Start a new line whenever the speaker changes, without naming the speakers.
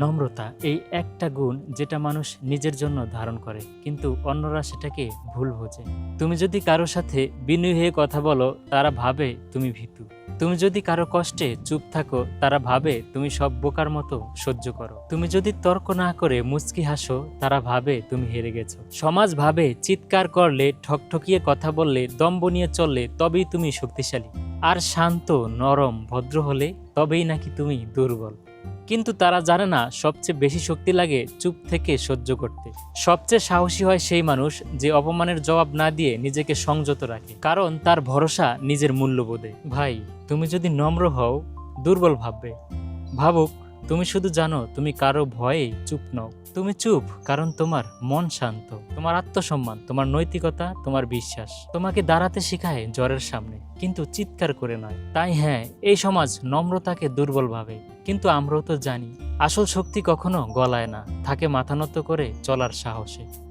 নম্রতা এই একটা গুণ যেটা মানুষ নিজের জন্য ধারণ করে, কিন্তু অন্যরা সেটাকে ভুল বোঝে। তুমি যদি কারও সাথে বিনয় হয়ে কথা বলো, তারা ভাবে তুমি ভীতু। তুমি যদি কারও কষ্টে চুপ থাকো, তারা ভাবে তুমি সব বোকার মতো সহ্য করো। তুমি যদি তর্ক না করে মুচকি হাসো, তারা ভাবে তুমি হেরে গেছো। সমাজ ভাবে চিৎকার করলে, ঠকঠকিয়ে কথা বললে দম্ব নিয়ে চললে, তবেই তুমি শক্তিশালী। আর শান্ত, নরম, ভদ্র হলে, তবেই নাকি তুমি দুর্বল। কিন্তু তারা জানে না সবচেয়ে বেশি শক্তি লাগে চুপ থেকে সহ্য করতে। সবচেয়ে সাহসী হয় সেই মানুষ যে অপমানের জবাব না দিয়ে নিজেকে সংযত রাখে, কারণ তার ভরসা নিজের মূল্যবোধে। ভাই, তুমি যদি নম্র হও, দুর্বল ভাববে। ভাবুক তুমি শুধু জানো, তুমি কারও ভয়ে চুপ নও। তুমি চুপ, কারণ তোমার মন শান্ত। তোমার আত্মসম্মান, তোমার নৈতিকতা, তোমার বিশ্বাস। তোমাকে দাঁড়াতে শেখায় জ্বরের সামনে, কিন্তু চিৎকার করে নয়। তাই হ্যাঁ এই সমাজ নম্রতাকে দুর্বল ভাবে, কিন্তু আমরাও তো জানি, আসল শক্তি কখনো গলায় না, থাকে মাথা নত করে চলার সাহসে।